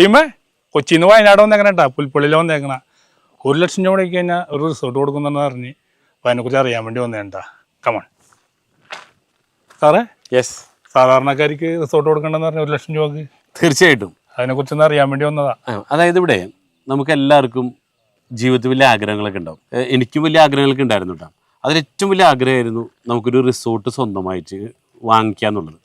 ടീമേ കൊച്ചിയിൽ നിന്ന് വയനാട് വന്നേക്കണ കേട്ടാ പുൽപ്പള്ളിയിൽ വന്നേക്കണ ഒരു ലക്ഷം രൂപ കൊടുക്കി കഴിഞ്ഞാൽ ഒരു റിസോർട്ട് കൊടുക്കുന്നുണ്ടെന്ന് പറഞ്ഞ് അപ്പം അതിനെക്കുറിച്ച് അറിയാൻ വേണ്ടി വന്നേ വന്നേട്ടാ കമൺ സാറേ? യെസ് സാധാരണക്കാർക്ക് റിസോർട്ട് കൊടുക്കണ്ടെന്ന് പറഞ്ഞ ഒരു ലക്ഷം രൂപക്ക്? തീർച്ചയായിട്ടും. അതിനെക്കുറിച്ചൊന്ന് അറിയാൻ വേണ്ടി വന്നതാ. അതായത് ഇവിടെ നമുക്ക് എല്ലാവർക്കും ജീവിതത്തിൽ വലിയ ആഗ്രഹങ്ങളൊക്കെ ഉണ്ടാവും. എനിക്കും വലിയ ആഗ്രഹങ്ങളൊക്കെ ഉണ്ടായിരുന്നു കേട്ടോ. അതിൽ ഏറ്റവും വലിയ ആഗ്രഹമായിരുന്നു നമുക്കൊരു റിസോർട്ട് സ്വന്തമായിട്ട് വാങ്ങിക്കുക എന്നുള്ളത്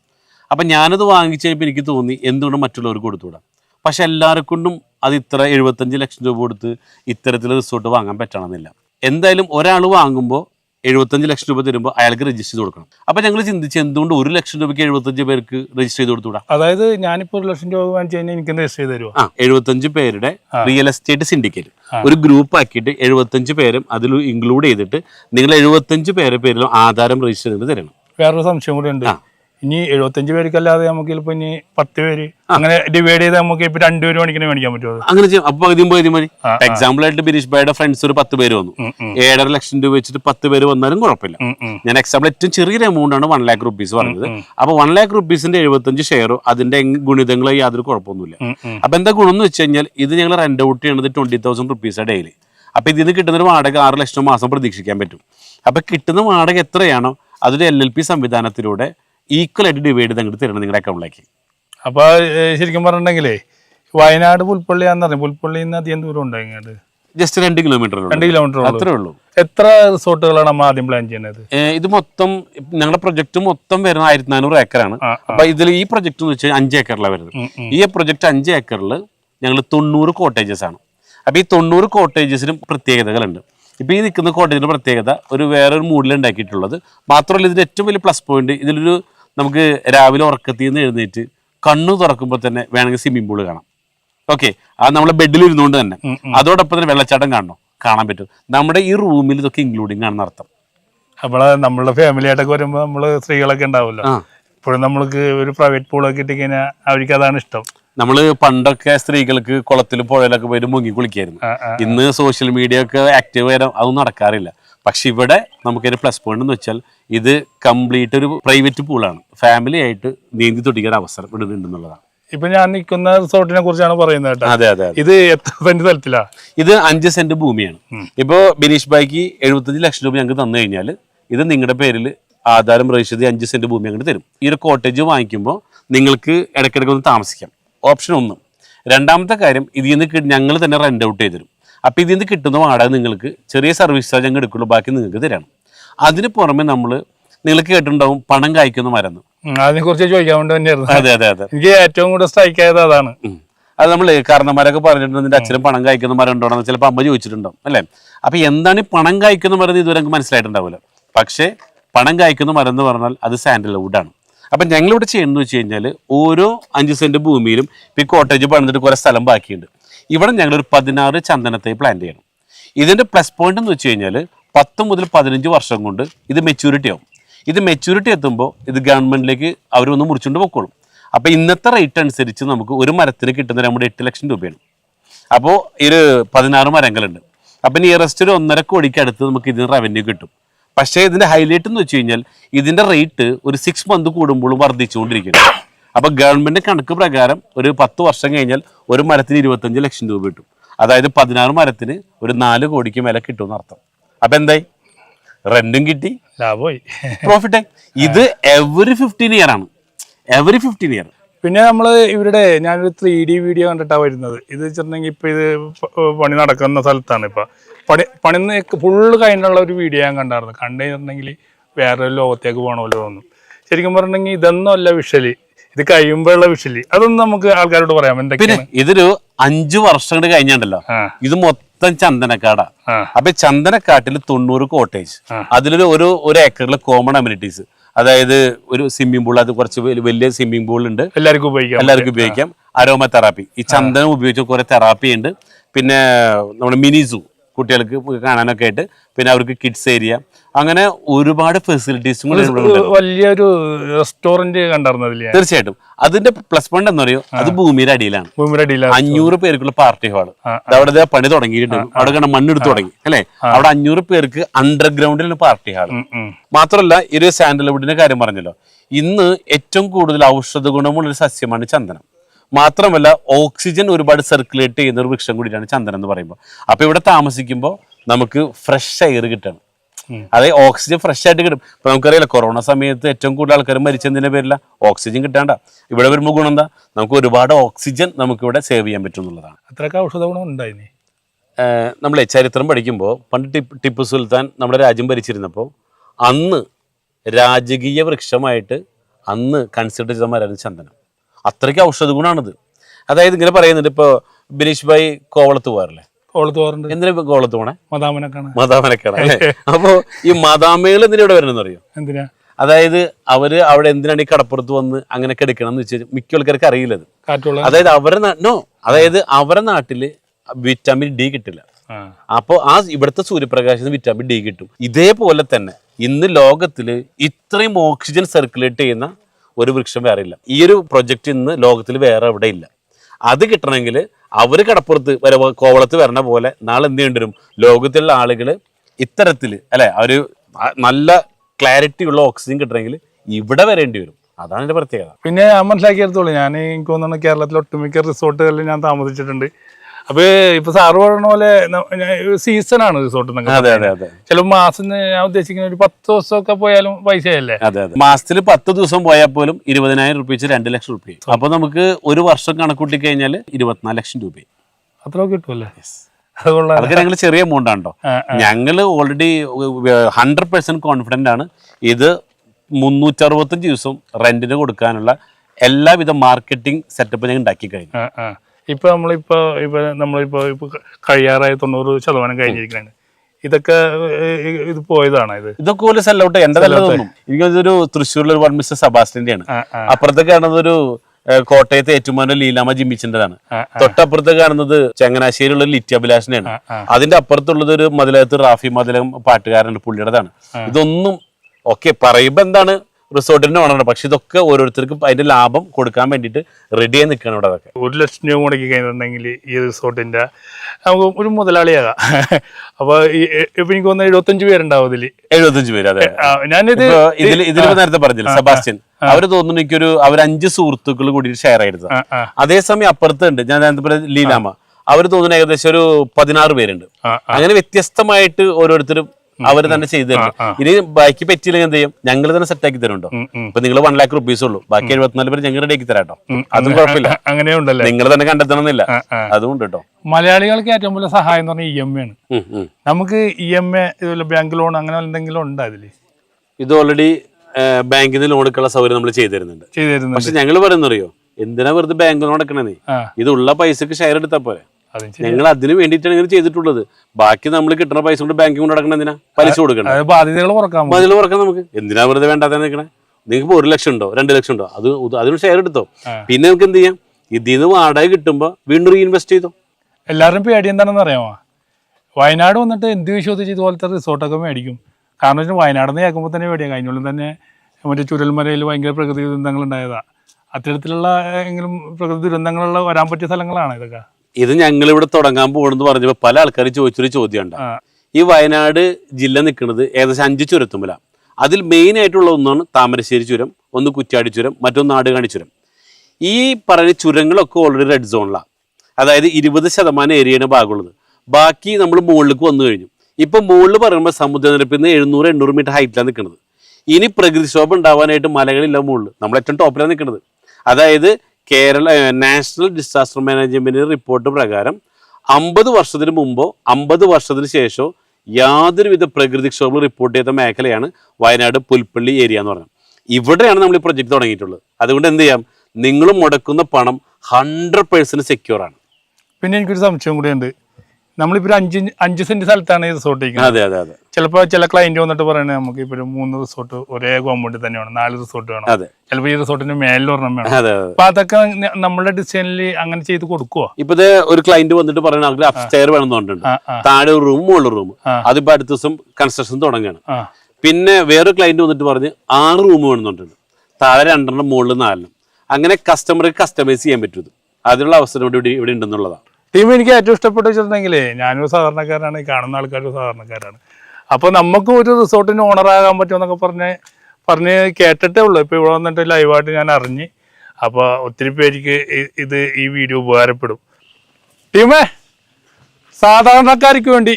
അപ്പം ഞാനത് വാങ്ങിച്ചപ്പോൾ എനിക്ക് തോന്നി എന്തുകൊണ്ട് മറ്റുള്ളവർക്ക് കൊടുത്തുകൂടാ? പക്ഷെ എല്ലാവർക്കൊണ്ടും അത് ഇത്ര എഴുപത്തഞ്ച് ലക്ഷം രൂപ കൊടുത്ത് ഇത്തരത്തിൽ റിസോർട്ട് വാങ്ങാൻ പറ്റണമെന്നില്ല. എന്തായാലും ഒരാൾ വാങ്ങുമ്പോൾ എഴുപത്തഞ്ച് ലക്ഷം രൂപ തരുമ്പോൾ അയാൾക്ക് രജിസ്റ്റർ ചെയ്ത് കൊടുക്കണം. അപ്പം ഞങ്ങൾ ചിന്തിച്ച് എന്തുകൊണ്ട് ഒരു ലക്ഷം രൂപയ്ക്ക് എഴുപത്തഞ്ച് പേർക്ക് രജിസ്റ്റർ ചെയ്ത് കൊടുത്തുകൂടാ അതായത് ഞാനിപ്പോൾ ഒരു ലക്ഷം രൂപ വാങ്ങിച്ചു കഴിഞ്ഞാൽ എനിക്ക് രജിസ്റ്റർ ചെയ്ത് തരുമോ ആ എഴുപത്തഞ്ച് പേരുടെ റിയൽ എസ്റ്റേറ്റ് സിൻഡിക്കേറ്റ് ഒരു ഗ്രൂപ്പ് ആക്കിയിട്ട് എഴുപത്തഞ്ച് പേരും അതിൽ ഇൻക്ലൂഡ് ചെയ്തിട്ട് നിങ്ങൾ എഴുപത്തഞ്ച് പേരെ പേരിലും ആധാരം രജിസ്റ്റർ ചെയ്ത് തരണം. വേറൊരു സംശയം കൂടി ഉണ്ട്. ഇനി എഴുപത്തഞ്ച് പേർക്കല്ലാതെ നമുക്ക് ചിലപ്പോൾ ഇനി പത്ത് പേര് അങ്ങനെ ഡിവൈഡ് ചെയ്ത് നമുക്ക് ഇപ്പൊ രണ്ടുപേര് മണിക്കിന് മേടിക്കാൻ പറ്റുമോ അങ്ങനെ ചെയ്യും. അപ്പൊ പകുതിയും പോയി മതി. എക്സാമ്പിൾ ആയിട്ട് ബിനീഷ് ഭായിയുടെ ഫ്രണ്ട്സ് ഒരു പത്ത് പേര് വന്നു. ഏഴര ലക്ഷം രൂപ വെച്ചിട്ട് പത്ത് പേര് വന്നാലും കുഴപ്പമില്ല. ഞാൻ എക്സാമ്പിൾ ഏറ്റവും ചെറിയൊരു എമൗണ്ട് ആണ് വൺ ലാക്ക് റുപ്പീസ് പറഞ്ഞത്. അപ്പൊ വൺ ലാക്ക് റുപ്പീസിന്റെ എഴുപത്തഞ്ച് ഷെയറോ അതിന്റെ ഗുണിതങ്ങളോ യാതൊരു കുഴപ്പമൊന്നുമില്ല. അപ്പൊ എന്താ ഗുണം എന്ന് വെച്ച് കഴിഞ്ഞാൽ ഇത് ഞങ്ങൾ റെന്റ് ഔട്ട് ചെയ്യുന്നത് ട്വന്റി തൗസൻഡ് റുപ്പീസാണ് ഡെയിലി അപ്പൊ ഇതിന് കിട്ടുന്ന ഒരു വാടക ആറ് ലക്ഷം മാസം പ്രതീക്ഷിക്കാൻ പറ്റും. അപ്പൊ കിട്ടുന്ന വാടക എത്രയാണോ അതൊരു എൽ എൽ പി സംവിധാനത്തിലൂടെ ഈക്വൽ ആയിട്ട് ഡിവൈഡ് ചെയ്ത് അങ്ങോട്ട് തരണം നിങ്ങളുടെ അക്കൗണ്ടിലേക്ക് അപ്പോൾ ശരിക്കും പറഞ്ഞിട്ടുണ്ടെങ്കിലേ വയനാട് പുൽപ്പള്ളി എന്ന് പറഞ്ഞു പുൽപ്പള്ളിയിൽ നിന്ന് അധികം ദൂരം ഉണ്ടോ ഇങ്ങോട്ട് ജസ്റ്റ് രണ്ട് കിലോമീറ്റർ രണ്ട് കിലോമീറ്റർ അത്രേ ഉള്ളൂ. എത്ര റിസോർട്ടുകളാണ് നമ്മൾ ആദ്യം പ്ലാൻ ചെയ്യുന്നത്? ഇത് മൊത്തം ഞങ്ങളുടെ പ്രൊജക്ട് മൊത്തം വരുന്ന ആയിരത്തി നാനൂറ് ഏക്കറാണ് അപ്പൊ ഇതിൽ ഈ പ്രൊജക്ട് എന്ന് വെച്ചാൽ അഞ്ച് ഏക്കറിലാണ് വരുന്നത്. ഈ പ്രൊജക്ട് അഞ്ച് ഏക്കറിൽ ഞങ്ങൾ തൊണ്ണൂറ് കോട്ടേജസ് ആണ്. അപ്പൊ ഈ തൊണ്ണൂറ് കോട്ടേജസിനും പ്രത്യേകതകളുണ്ട്. ഇപ്പൊ ഈ നിൽക്കുന്ന കോട്ടേജിന്റെ പ്രത്യേകത ഒരു വേറൊരു മൂഡിൽ ഉണ്ടാക്കിയിട്ടുള്ളത്. മാത്രമല്ല ഇതിന്റെ ഏറ്റവും വലിയ പ്ലസ് പോയിന്റ് ഇതിലൊരു നമുക്ക് രാവിലെ ഉറക്കത്തിൽ നിന്ന് എഴുന്നേറ്റ് കണ്ണു തുറക്കുമ്പോൾ തന്നെ വേണമെങ്കിൽ സ്വിമ്മിംഗ് പൂൾ കാണാം. ഓക്കെ അത് നമ്മളെ ബെഡിൽ ഇരുന്നുകൊണ്ട് തന്നെ. അതോടൊപ്പം തന്നെ വെള്ളച്ചാട്ടം കാണണം? കാണാൻ പറ്റും. നമ്മുടെ ഈ റൂമിൽ ഇതൊക്കെ ഇൻക്ലൂഡിങ് ആണെന്ന് അർത്ഥം. നമ്മളെ നമ്മളുടെ ഫാമിലി ആയിട്ടൊക്കെ വരുമ്പോൾ നമ്മൾ സ്ത്രീകളൊക്കെ ഉണ്ടാവുമല്ലോ. ഇപ്പോഴും നമ്മൾക്ക് ഒരു പ്രൈവറ്റ് പൂളൊക്കെ കിട്ടിക്കഴിഞ്ഞാൽ അവർക്ക് അതാണ് ഇഷ്ടം. നമ്മൾ പണ്ടൊക്കെ സ്ത്രീകൾക്ക് കുളത്തിലും പുഴയിലൊക്കെ പോയിട്ട് മുങ്ങി കുളിക്കായിരുന്നു. ഇന്ന് സോഷ്യൽ മീഡിയ ഒക്കെ ആക്റ്റീവ് വരാൻ അതൊന്നും നടക്കാറില്ല. പക്ഷെ ഇവിടെ നമുക്കൊരു പ്ലസ് പോയിന്റ് എന്ന് വെച്ചാൽ ഇത് കംപ്ലീറ്റ് ഒരു പ്രൈവറ്റ് പൂളാണ് ഫാമിലി ആയിട്ട് നീന്തി തുടിക്കാൻ അവസരം ഇടുന്നുണ്ടെന്നുള്ളതാണ് ഇപ്പൊ ഞാൻ നിൽക്കുന്ന റിസോർട്ടിനെ കുറിച്ചാണ് പറയുന്നത് അതെ അതെ ഇത് എത്ര സെന്റ് സ്ഥലത്തിലാ? ഇത് അഞ്ച് സെന്റ് ഭൂമിയാണ്. ഇപ്പോ ബിനീഷ് ബായിക്ക് എഴുപത്തഞ്ച് ലക്ഷം രൂപ ഞങ്ങൾക്ക് തന്നു കഴിഞ്ഞാൽ ഇത് നിങ്ങളുടെ പേരിൽ ആധാരം രജിസ്റ്റർ ചെയ്ത് അഞ്ച് സെന്റ് ഭൂമി അങ്ങോട്ട് തരും. ഈ ഒരു കോട്ടേജ് വാങ്ങിക്കുമ്പോൾ നിങ്ങൾക്ക് ഇടയ്ക്കിടയ്ക്ക് ഒന്ന് താമസിക്കാം. ഓപ്ഷൻ ഒന്ന്. രണ്ടാമത്തെ കാര്യം ഇതിൽ നിന്ന് ഞങ്ങൾ തന്നെ റെന്റ് ഔട്ട് ചെയ്തു തരും. അപ്പോൾ ഇതിൽ നിന്ന് കിട്ടുന്ന വാടക നിങ്ങൾക്ക് ചെറിയ സർവീസ് ചാർജ് അങ്ങ് എടുക്കുള്ളൂ ബാക്കി നിങ്ങൾക്ക് തരണം. അതിന് പുറമെ നമ്മൾ നിങ്ങൾ കേട്ടിട്ടുണ്ടാവും പണം കായ്ക്കുന്ന മരുന്ന്. അതിനെ കുറിച്ച് ചോദിക്കാൻ വേണ്ടി തന്നെയായിരുന്നു. അതെ അതെ അതെ. എനിക്ക് ഏറ്റവും കൂടുതൽ സ്ട്രൈക്ക് ആയത് അതാണ്. അത് നമ്മൾ കാരണന്മാരൊക്കെ പറഞ്ഞിട്ടുണ്ട് നിന്റെ അച്ഛനും പണം കായ്ക്കുന്ന മരം ഉണ്ടോ എന്ന് ചിലപ്പോൾ അമ്മ ചോദിച്ചിട്ടുണ്ടാവും അല്ലേ? അപ്പൊ എന്താണ് ഈ പണം കായ്ക്കുന്ന മരം എന്ന് ഇതുവരെ നമുക്ക് മനസ്സിലായിട്ടുണ്ടാവില്ല. പക്ഷേ പണം കായ്ക്കുന്ന മരം എന്ന് പറഞ്ഞാൽ അത് സാൻഡൽവുഡ് ആണ്. അപ്പൊ ഞങ്ങളിവിടെ ചെയ്യുന്നത് വെച്ച് കഴിഞ്ഞാൽ ഓരോ അഞ്ച് സെന്റ് ഭൂമിയിലും ഈ കോട്ടേജ് പണിതിട്ട് കുറേ സ്ഥലം ബാക്കിയുണ്ട്. ഇവിടെ ഞങ്ങൾ ഒരു പതിനാറ് ചന്ദനത്തെ പ്ലാന്റ് ചെയ്യണം. ഇതിന്റെ പ്ലസ് പോയിന്റ് എന്ന് വെച്ച് കഴിഞ്ഞാൽ പത്ത് മുതൽ പതിനഞ്ച് വർഷം കൊണ്ട് ഇത് മെച്യൂരിറ്റി ആവും. ഇത് മെച്യൂരിറ്റി എത്തുമ്പോൾ ഇത് ഗവൺമെന്റിലേക്ക് അവരൊന്ന് മുറിച്ചുകൊണ്ട് പൊക്കോളും. അപ്പോൾ ഇന്നത്തെ റേറ്റ് അനുസരിച്ച് നമുക്ക് ഒരു മരത്തിന് കിട്ടുന്ന നമ്മുടെ എട്ട് ലക്ഷം രൂപയാണ്. അപ്പോൾ ഒരു പതിനാറ് മരങ്ങളുണ്ട്. അപ്പം നിയറസ്റ്റ് ഒരു ഒന്നര കോടിക്ക് അടുത്ത് നമുക്ക് ഇതിന് റവന്യൂ കിട്ടും. പക്ഷേ ഇതിന്റെ ഹൈലൈറ്റ് എന്ന് വെച്ച് കഴിഞ്ഞാൽ ഇതിന്റെ റേറ്റ് ഒരു സിക്സ് മന്ത് കൂടുമ്പോഴും വർദ്ധിച്ചുകൊണ്ടിരിക്കുന്നു. അപ്പൊ ഗവൺമെന്റ് കണക്ക് പ്രകാരം ഒരു പത്ത് വർഷം കഴിഞ്ഞാൽ ഒരു മരത്തിന് ഇരുപത്തഞ്ച് ലക്ഷം രൂപ കിട്ടും. അതായത് പതിനാറ് മരത്തിന് ഒരു നാല് കോടിക്ക് മേലെ കിട്ടും എന്നർത്ഥം അപ്പൊ എന്തായി? റെന്റും കിട്ടി. ലാഭമായി. പ്രോഫിറ്റ് ഇത് എവറി ഫിഫ്റ്റീൻ ഇയർ ആണ്. എവറി ഫിഫ്റ്റീൻ ഇയർ പിന്നെ നമ്മൾ ഇവരുടെ ഞാനൊരു ത്രീ ഡി വീഡിയോ കണ്ടിട്ടാണ് വരുന്നത്. ഇത് വെച്ചിട്ടുണ്ടെങ്കിൽ ഇപ്പൊ ഇത് പണി നടക്കുന്ന സ്ഥലത്താണ് ഇപ്പൊ. പണി പണി ഫുള്ള് കഴിഞ്ഞുള്ള ഒരു വീഡിയോ ഞാൻ കണ്ടായിരുന്നു. കണ്ടു കഴിഞ്ഞിട്ടുണ്ടെങ്കിൽ വേറെ ഒരു ലോകത്തേക്ക് പോകണമല്ലോ തോന്നും ശരിക്കും പറഞ്ഞിട്ടുണ്ടെങ്കിൽ ഇതൊന്നും അല്ല വിഷൽ. ഇത് കഴിയുമ്പോഴുള്ള വിഷൽ. അതൊന്നും നമുക്ക് ആൾക്കാരോട് പറയാം പിന്നെ എന്തൊക്കെയാണ് ഇതൊരു അഞ്ചു വർഷം കൂടി കഴിഞ്ഞുണ്ടല്ലോ ഇത് മൊത്തം ചന്ദനക്കാടാ. അപ്പൊ ചന്ദനക്കാട്ടിൽ തൊണ്ണൂറ് കോട്ടേജ്. അതിലൊരു ഒരു ഒരു ഏക്കറിൽ കോമൺ അമ്യൂണിറ്റീസ് അതായത് ഒരു സ്വിമ്മിംഗ് പൂൾ അത് കുറച്ച് വലിയ- വലിയ സ്വിമ്മിംഗ് പൂൾ ഉണ്ട്. എല്ലാവർക്കും ഉപയോഗിക്കാം. എല്ലാവർക്കും ഉപയോഗിക്കാം. അരോമ തെറാപ്പി ഈ ചന്ദനം ഉപയോഗിച്ച് കുറെ തെറാപ്പി ഉണ്ട്. പിന്നെ നമ്മുടെ മിനി സൂ കുട്ടികൾക്ക് കാണാനൊക്കെ ആയിട്ട്. പിന്നെ അവർക്ക് കിഡ്സ് ഏരിയ അങ്ങനെ ഒരുപാട് ഫെസിലിറ്റീസും വലിയൊരു റെസ്റ്റോറന്റ് കണ്ടായിരുന്നു അതിൽ ഞാൻ തീർച്ചയായിട്ടും. അതിന്റെ പ്ലസ് പോയിന്റ് എന്ന് പറയും. അത് ഭൂമിയുടെ അടിയിലാണ്. ഭൂമിയുടെ അടിയിലാണ്. അഞ്ഞൂറ് പേർക്കുള്ള പാർട്ടി ഹാൾ അവിടെ പണി തുടങ്ങിയിട്ടുണ്ട്. അവിടെ കണ്ട മണ്ണെടുത്ത് തുടങ്ങി. അല്ലെ? അവിടെ അഞ്ഞൂറ് പേർക്ക് അണ്ടർഗ്രൗണ്ടിലാണ് പാർട്ടി ഉം. മാത്രമല്ല ഈ ഒരു സാൻഡൽവുഡിന്റെ കാര്യം പറഞ്ഞല്ലോ. ഇന്ന് ഏറ്റവും കൂടുതൽ ഔഷധ ഗുണമുള്ള ഒരു സസ്യമാണ് ചന്ദനം. മാത്രമല്ല ഓക്സിജൻ ഒരുപാട് സർക്കുലേറ്റ് ചെയ്യുന്ന ഒരു വൃക്ഷം കൂടിയാണ് ചന്ദനം എന്ന് പറയുമ്പോൾ. അപ്പൊ ഇവിടെ താമസിക്കുമ്പോൾ നമുക്ക് ഫ്രഷ് എയർ കിട്ടണം. അതായത് ഓക്സിജൻ ഫ്രഷ് ആയിട്ട് കിട്ടും. ഇപ്പൊ നമുക്കറിയാലോ കൊറോണ സമയത്ത് ഏറ്റവും കൂടുതൽ ആൾക്കാർ മരിച്ചതിന്റെ പേരില്ല ഓക്സിജൻ കിട്ടാണ്ട. ഇവിടെ വരുമ്പോൾ ഗുണം എന്താ? നമുക്ക് ഒരുപാട് ഓക്സിജൻ നമുക്ക് ഇവിടെ സേവ് ചെയ്യാൻ പറ്റും എന്നുള്ളതാണ് അത്രയൊക്കെ ഔഷധ ഗുണം ഉണ്ടായിനി. നമ്മളെ ചരിത്രം പഠിക്കുമ്പോൾ പണ്ട് ടിപ്പ് ടിപ്പു സുൽത്താൻ നമ്മുടെ രാജ്യം ഭരിച്ചിരുന്നപ്പോൾ അന്ന് രാജകീയ വൃക്ഷമായിട്ട് അന്ന് കൺസിഡർ ചെയ്ത മരമാണ് ചന്ദനം. അത്രയ്ക്ക് ഔഷധ ഗുണമാണിത് അതായത് ഇങ്ങനെ പറയുന്നുണ്ട് ഇപ്പോൾ ബിനീഷ് ഭായി കോവളത്ത് പോകാറില്ലേ? കോളത്ത് പോകാറുണ്ട്. എന്തിനാ കോവളത്ത് പോണേ? മദാമനക്കാണ് മദാമനക്കാണ് അല്ലേ? അപ്പോൾ ഈ മദാമകൾ എന്തിനാ ഇവിടെ വരണമെന്ന് അറിയോ എന്തിനാ? അതായത് അവർ അവിടെ എന്തിനാണ് ഈ കടപ്പുറത്ത് വന്ന് അങ്ങനെ എടുക്കണം എന്ന് വെച്ചാൽ മിക്ക ആൾക്കാർക്ക് അറിയില്ലത് അതായത് അവരെ നോ അതായത് അവരെ നാട്ടിൽ വിറ്റാമിൻ ഡി കിട്ടില്ല. അപ്പോൾ ആ ഇവിടുത്തെ സൂര്യപ്രകാശത്തിന് വിറ്റാമിൻ ഡി കിട്ടും. ഇതേപോലെ തന്നെ ഇന്ന് ലോകത്തിൽ ഇത്രയും ഓക്സിജൻ സർക്കുലേറ്റ് ചെയ്യുന്ന ഒരു വൃക്ഷം വേറെ ഇല്ല. ഈ ഒരു പ്രൊജക്റ്റ് ഇന്ന് ലോകത്തിൽ വേറെ എവിടെ ഇല്ല. അത് കിട്ടണമെങ്കിൽ അവർ കടപ്പുറത്ത് വരെ കോവളത്ത് വരണ പോലെ നാളെ എന്ത് ചെയ്യേണ്ടി വരും? ലോകത്തിലുള്ള ആളുകൾ ഇത്തരത്തിൽ അല്ലെ അവർ നല്ല ക്ലാരിറ്റി ഉള്ള ഓക്സിജൻ കിട്ടണമെങ്കിൽ ഇവിടെ വരേണ്ടി വരും. അതാണ് എന്റെ പ്രത്യേകത. പിന്നെ ഞാൻ മനസ്സിലാക്കിയെടുത്തോളൂ. ഞാൻ എനിക്ക് തോന്നുന്നു കേരളത്തിലെ ഒട്ടുമിക്ക റിസോർട്ടുകളിൽ ഞാൻ താമസിച്ചിട്ടുണ്ട്. അപ്പൊ ഇപ്പൊ സാറ് പറഞ്ഞ പോലെ സീസൺ ആണ് റിസോർട്ട് എന്നൊക്കെ അതെ അതെ അതെ. ചില മാസം ഞാൻ ഉദ്ദേശിക്കുന്ന ഒരു പത്ത് ദിവസമൊക്കെ പോയാലും പൈസയല്ലേ? അതെ അതെ. മാസത്തിൽ പത്ത് ദിവസം പോയാൽ പോലും ഇരുപതിനായിരം റുപ്യ വെച്ച് രണ്ട് ലക്ഷം റുപ്യ അപ്പൊ നമുക്ക് ഒരു വർഷം കണക്കൂട്ടി കഴിഞ്ഞാൽ ഇരുപത്തിനാല് ലക്ഷം രൂപ അത്ര കിട്ടുമല്ലേ അതൊക്കെ ഞങ്ങൾ ചെറിയ എമൗണ്ട് ആണോ ഞങ്ങൾ ഓൾറെഡി ഹൺഡ്രഡ് പെർസെന്റ് കോൺഫിഡന്റ് ആണ്. ഇത് മുന്നൂറ്ററുപത്തഞ്ച് ദിവസം റെന്റിന് കൊടുക്കാനുള്ള എല്ലാവിധ മാർക്കറ്റിംഗ് സെറ്റപ്പ് ഞങ്ങൾ ഉണ്ടാക്കി കഴിഞ്ഞു. ആ, ആ. ഇപ്പൊ നമ്മളിപ്പോ ഇപ്പൊ നമ്മളിപ്പോ ഇപ്പൊ കഴിയാറായി തൊണ്ണൂറ് ശതമാനം കഴിഞ്ഞിരിക്കുകയാണ് ഇതൊക്കെ ഇത് പോയതാണ് ഇത്? ഇതൊക്കെ സെൽ ഔട്ട് എന്റെ തോന്നും എനിക്കതൊരു തൃശ്ശൂരിലെ ഒരു വൺ മിസ്റ്റർ സബാസ്റ്റിന്റെ ആണ് അപ്പുറത്തെ കാണുന്നത് ഒരു കോട്ടയത്തെ ഏറ്റുമാനൂർ ലീലാമ ജിമ്മിച്ചിന്റെതാണ്. തൊട്ടപ്പുറത്ത് കാണുന്നത് ചങ്ങനാശ്ശേരിയുള്ള ലിറ്റി അഭിലാഷിനെയാണ്. ആ, ആ. അതിന്റെ അപ്പുറത്തുള്ളത് ഒരു മതിലകത്ത് റാഫി മതിലകം പാട്ടുകാരൻ പുള്ളിയുടെതാണ്. ഇതൊന്നും ഓക്കെ പറയുമ്പോ എന്താണ് റിസോർട്ടിന്റെ ഓണർ പക്ഷെ ഇതൊക്കെ ഓരോരുത്തർക്കും അതിന്റെ ലാഭം കൊടുക്കാൻ വേണ്ടിയിട്ട് റെഡി ആയി നിൽക്കുകയാണ് ഇവിടെ അതൊക്കെ. ഒരു ലക്ഷം രൂപ മുടക്കി കഴിഞ്ഞിട്ടുണ്ടെങ്കിൽ ഈ റിസോർട്ടിന്റെ നമുക്ക് ഒരു മുതലാളിയാകാം. അപ്പോൾ ഇപ്പൊ എനിക്ക് തോന്നുന്നു എഴുപത്തഞ്ച് പേരുണ്ടാവും ഇതിൽ എഴുപത്തഞ്ച് പേര് അതെ ഞാനിത് ഇതിൽ ഇതിൽ നേരത്തെ പറഞ്ഞില്ല സെബാസ്റ്റ്യൻ. അവർ തോന്നുന്നു എനിക്കൊരു അവർ അഞ്ച് സുഹൃത്തുക്കൾ കൂടി ഷെയർ ആയിരുന്നു. അതേസമയം അപ്പുറത്ത് അതേസമയം അപ്പുറത്തുണ്ട് ഞാൻ നേരത്തെ ലീലാമ അവർ തോന്നുന്നു ഏകദേശം ഒരു പതിനാറ് പേരുണ്ട്. അങ്ങനെ വ്യത്യസ്തമായിട്ട് ഓരോരുത്തരും അവർ തന്നെ ചെയ്തു തരും. ഇനി ബാക്കി പറ്റിയില്ലെങ്കിൽ എന്ത് ചെയ്യും? ഞങ്ങൾ തന്നെ സെറ്റ് ആക്കി തരുന്നുണ്ടോ. ഇപ്പൊ നിങ്ങൾ വൺ ലാക്ക് റുപ്പീസ് ഉള്ളൂ. ബാക്കി എഴുപത്തിനാല് പേര് ഞങ്ങൾ റെഡി ആക്കി തരാട്ടോ അതും കുഴപ്പമില്ല. അങ്ങനെ ഉണ്ടല്ലേ നിങ്ങൾ തന്നെ കണ്ടെത്തണമെന്നില്ല. അതുകൊണ്ട് കേട്ടോ മലയാളികൾക്ക് ഏറ്റവും വലിയ സഹായം എന്ന് പറഞ്ഞാൽ ഇ എം എ ആണ്. നമുക്ക് ഇ എം എ ഇതുപോലെ ബാങ്ക് ലോൺ അങ്ങനെ എന്തെങ്കിലും ഉണ്ടോ അതിൽ? ഇത് ഓൾറെഡി ബാങ്കിൽ നിന്ന് ലോൺ എടുക്കാനുള്ള സൗകര്യം നമ്മൾ ചെയ്തു തരുന്നുണ്ട്. പക്ഷെ ഞങ്ങൾ പറയുന്നറിയോ എന്തിനാ വെറുതെ ബാങ്ക് ലോൺ എടുക്കണേ ആ. ഇതുള്ള പൈസക്ക് ഷെയർ എടുത്താൽ പോരെ. ഞങ്ങൾ അതിന് വേണ്ടിയിട്ടാണ് ഇങ്ങനെ ചെയ്തിട്ടുള്ളത്. ബാക്കി നമ്മൾ കിട്ടുന്ന പൈസ കൊണ്ട് ബാങ്കിൽ കൊണ്ട് നടക്കണം എന്തിനാ? പലിശ കൊടുക്കണം. ബാധ്യതകൾ കുറക്കാം നമുക്ക്. എന്തിനാ വെറുതെ വേണ്ടാതെ നിൽക്കണേ? നിങ്ങൾക്ക് ഒരു ലക്ഷം ഉണ്ടോ? രണ്ട് ലക്ഷം ഉണ്ടോ? അത് അതിന് ഷെയർ എടുത്തോ? പിന്നെ നമുക്ക് എന്ത് ചെയ്യാം? ഇതിൽ നിന്ന് വാടക കിട്ടുമ്പോ വീണ്ടും റീഇൻവെസ്റ്റ് ചെയ്തോ? എല്ലാവരും പേടി എന്താണെന്ന് അറിയാമോ? വയനാട് വന്നിട്ട് എന്ത് വിശ്വസിച്ച് ഇതുപോലത്തെ റിസോർട്ടൊക്കെ മേടിക്കും? കാരണം വെച്ചാൽ വയനാട് നിന്ന് കേൾക്കുമ്പോൾ തന്നെ പേടിയാണ് കഴിഞ്ഞുള്ളിൽ തന്നെ മറ്റേ ചുരൽമലയിൽ ഭയങ്കര പ്രകൃതി ദുരന്തങ്ങൾ ഉണ്ടായതാ. അത്തരത്തിലുള്ള എങ്കിലും പ്രകൃതി ദുരന്തങ്ങളുള്ള വരാൻ പറ്റിയ സ്ഥലങ്ങളാണ് ഇതൊക്കെ. ഇത് ഞങ്ങൾ ഇവിടെ തുടങ്ങാൻ പോകണമെന്ന് പറഞ്ഞപ്പോൾ പല ആൾക്കാരും ചോദിച്ചൊരു ചോദ്യമുണ്ട്. ഉണ്ട് ഈ വയനാട് ജില്ല നിൽക്കുന്നത് ഏകദേശം അഞ്ച് ചുരത്തുമ്പല അതിൽ മെയിൻ ആയിട്ടുള്ള ഒന്നാണ് താമരശ്ശേരി ചുരം ഒന്ന് കുറ്റാടി ചുരം മറ്റൊന്ന് നാടുകാണി ചുരം. ഈ പറഞ്ഞ ചുരങ്ങളൊക്കെ ഓൾറെഡി റെഡ് സോണിലാണ് അതായത് ഇരുപത് ശതമാനം ഏരിയയുടെ ഭാഗമുള്ളത്. ബാക്കി നമ്മൾ മുകളിലേക്ക് വന്നു കഴിഞ്ഞു. ഇപ്പൊ മുകളിൽ പറയുമ്പോൾ സമുദ്രനിരപ്പിൽ നിന്ന് എഴുന്നൂറ് എണ്ണൂറ് മീറ്റർ ഹൈറ്റിലാണ് നിൽക്കുന്നത്. ഇനി പ്രകൃതിക്ഷോഭം ഉണ്ടാവാനായിട്ട് മലകളില്ല മുകളിൽ. നമ്മൾ ഏറ്റവും ടോപ്പിലാണ് നിൽക്കുന്നത്. അതായത് കേരള നാഷണൽ ഡിസാസ്റ്റർ മാനേജ്മെന്റിന്റെ റിപ്പോർട്ട് പ്രകാരം അമ്പത് വർഷത്തിന് മുമ്പോ അമ്പത് വർഷത്തിന് ശേഷമോ യാതൊരുവിധ പ്രകൃതിക്ഷോഭം റിപ്പോർട്ട് ചെയ്ത മേഖലയാണ് വയനാട് പുൽപ്പള്ളി ഏരിയ എന്ന് പറഞ്ഞത്. ഇവിടെയാണ് നമ്മൾ ഈ പ്രൊജക്റ്റ് തുടങ്ങിയിട്ടുള്ളത്. അതുകൊണ്ട് എന്ത് ചെയ്യാം? നിങ്ങൾ മുടക്കുന്ന പണം ഹൺഡ്രഡ് പേഴ്സന്റ് സെക്യൂർ ആണ്. പിന്നെ എനിക്കൊരു സംശയം കൂടി ഉണ്ട് നമ്മളിപ്പോൾ ഒരു അഞ്ച് അഞ്ച് സെന്റ് സ്ഥലത്താണ് ഈ റിസോർട്ട് ചിലപ്പോ അതെ അതെ അതെ. ചിലപ്പോൾ ചില ക്ലയന്റ് വന്നിട്ട് പറയുന്നത് നമുക്ക് ഇപ്പോൾ ഒരു മൂന്ന് റിസോർട്ട് ഒരേ കോമ്പൗണ്ടിൽ തന്നെ വേണം നാല് റിസോർട്ട് വേണം. അതെ. ചിലപ്പോൾ ഈ റിസോർട്ടിന് മേലിൽ ഒരെണ്ണം വേണം. അപ്പൊ അതൊക്കെ നമ്മുടെ ഡിസൈനിൽ അങ്ങനെ ചെയ്ത് കൊടുക്കുവോ? ഇപ്പൊ ഒരു ക്ലയന്റ് വന്നിട്ട് പറയുന്നത് അവർക്ക് അപ്സ്റ്റെയർ വേണം താഴെ ഒരു റൂം മുകളിൽ റൂം. അതിപ്പോ അടുത്ത ദിവസം കൺസ്ട്രക്ഷൻ തുടങ്ങുകയാണ് പിന്നെ വേറെ ക്ലയന്റ് വന്നിട്ട് പറഞ്ഞ് ആറ് റൂം വേണമെന്നുണ്ട് താഴെ രണ്ടെണ്ണം മുകളിൽ നാലെണ്ണം അങ്ങനെ കസ്റ്റമർക്ക് കസ്റ്റമൈസ് ചെയ്യാൻ പറ്റും അതിനുള്ള അവസരം ഇവിടെ ഇവിടെ ഉണ്ടെന്നുള്ളതാണ്. ടീം എനിക്ക് ഏറ്റവും ഇഷ്ടപ്പെട്ട വെച്ചിട്ടുണ്ടെങ്കിലേ ഞാനൊരു സാധാരണക്കാരനാണ് കാണുന്ന ആൾക്കാരും സാധാരണക്കാരാണ്. അപ്പോൾ നമുക്ക് ഒരു റിസോർട്ടിന് ഓണറാകാൻ പറ്റുമെന്നൊക്കെ പറഞ്ഞ് പറഞ്ഞ് കേട്ടിട്ടേ ഉള്ളൂ. ഇപ്പോൾ ഇവിടെ വന്നിട്ട് ലൈവായിട്ട് ഞാൻ അറിഞ്ഞ്. അപ്പോൾ ഒത്തിരി പേർക്ക് ഇത് ഈ വീഡിയോ ഉപകാരപ്പെടും. ടീമേ സാധാരണക്കാർക്ക് വേണ്ടി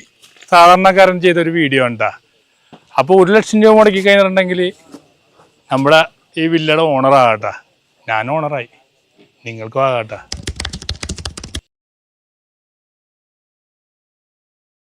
സാധാരണക്കാരൻ ചെയ്തൊരു വീഡിയോ ഉണ്ടാ അപ്പോൾ ഒരു ലക്ഷം രൂപ മുടക്കി കഴിഞ്ഞിട്ടുണ്ടെങ്കിൽ നമ്മുടെ ഈ വില്ലയുടെ ഓണറാകട്ടെ ഞാൻ ഓണറായി നിങ്ങൾക്കും ആകട്ടെ